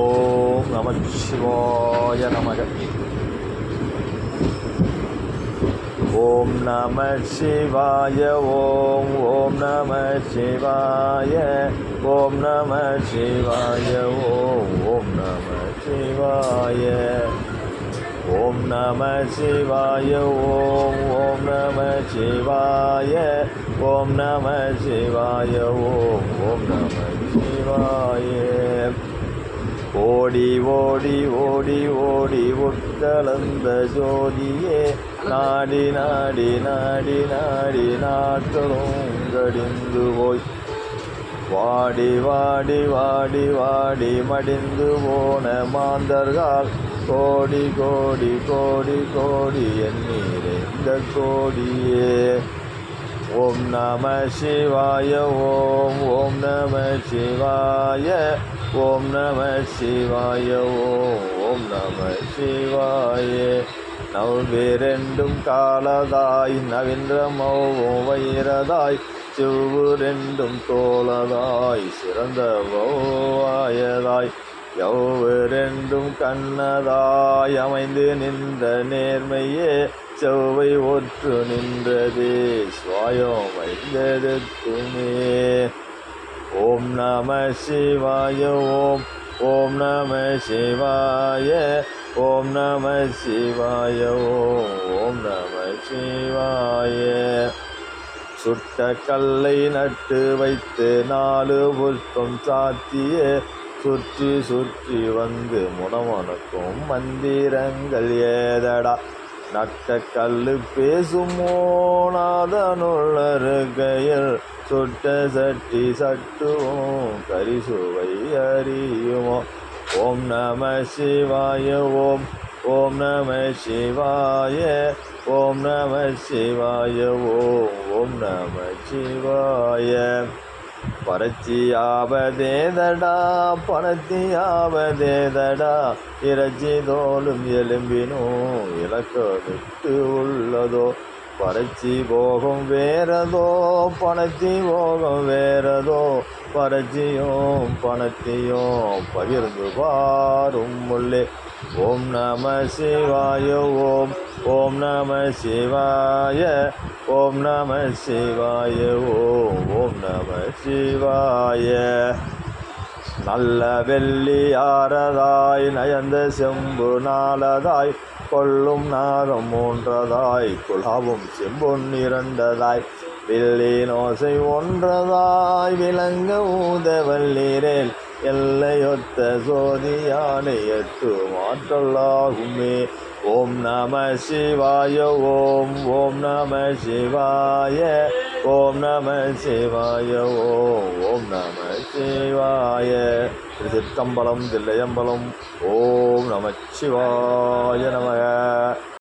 ஓம் நம சிவாய நமக ஓம் நம சிவாய ஓம் ஓம் நம சிவாய ஓம் நம சிவாய ஓம் ஓம் நம சிவாய ஓம் நம சிவாய ஓம் ஓம் நம சிவாய ஓம் நம சிவாய ஓம் ஓம் நம சிவாய ஓடி ஓடி ஓடி ஓடி உட்கலந்த ஜோதியே. நாடி நாடி நாடி நாடி நாட்களும் கடிந்து போய். வாடி வாடி வாடி வாடி மடிந்து போன மாந்தர்கள் கோடி கோடி கோடி கோடி எண்ணீரைந்த கோடியே. ஓம் நம சிவாய ஓம் ஓம் நம சிவாய. ஓம் நம சிவாய ஓம் ஓம் நம சிவாய. நவ்விரண்டும் காலதாய் நவீந்திரமோவும் வைரதாய் செவ்வு ரெண்டும் தோலதாய் சிறந்தவாயதாய் யவ்வு ரெண்டும் கண்ணதாய் அமைந்து நின்ற நேர்மையே செவ்வை ஒற்று நின்றதே சுவாயம் வைந்தெடுத்துமே ஓம் நம சிவாய ஓம் ஓம் நம சிவாய ஓம் நம சிவாய ஓம் ஓம் நம சிவாய. சுட்ட கல்லை நட்டு வைத்து நாலு புஷ்பம் சாத்திய சுற்றி சுற்றி வந்து முனமனுக்கும் மந்திரங்கள் ஏதடா. நட்ட கல்லு பேசுமோ நாதனுள்ளருகையில் சுட்ட சட்டி சட்டுவோம் கரிசுவை அறியுமோ. ஓம் நம சிவாய ஓம் ஓம் நம சிவாய ஓம் நம சிவாய ஓம் ஓம் நம சிவாய. பரச்சியாவதேதடா பணத்தியாவதேதடா இறைச்சி தோலும் எலும்பினோ இலக்க விட்டு உள்ளதோ பறச்சி போகும் வேறதோ பணத்தி போகும் வேறதோ பறச்சியும் பணத்தையும் பகிர்ந்து பாரும் உள்ளே ஓம் நம சிவாய ஓம் ஓம் நம சிவாய ஓம் நம சிவாய ஓம் ஓம் நம சிவாய. நல்ல வெள்ளி ஆறதாய் நயந்த செம்பு நாளதாய் கொள்ளும் நாகம் மூன்றதாய் குலாவும் செம்பொன் இரண்டதாய் வெள்ளி நோசை ஒன்றதாய் விளங்க ஊத வல்லீரேல் எல்லையொத்த சோதியானை எட்டு மாற்றலாகுமே ஓம் நம சிவாய ஓம் ஓம் நம சிவாய ஓம் நம சிவாய ஓம் ஓம் நம சிவாய. திருச்சிற்றம்பலம் தில்லையம்பலம் ஓம் நம சிவாய நமக.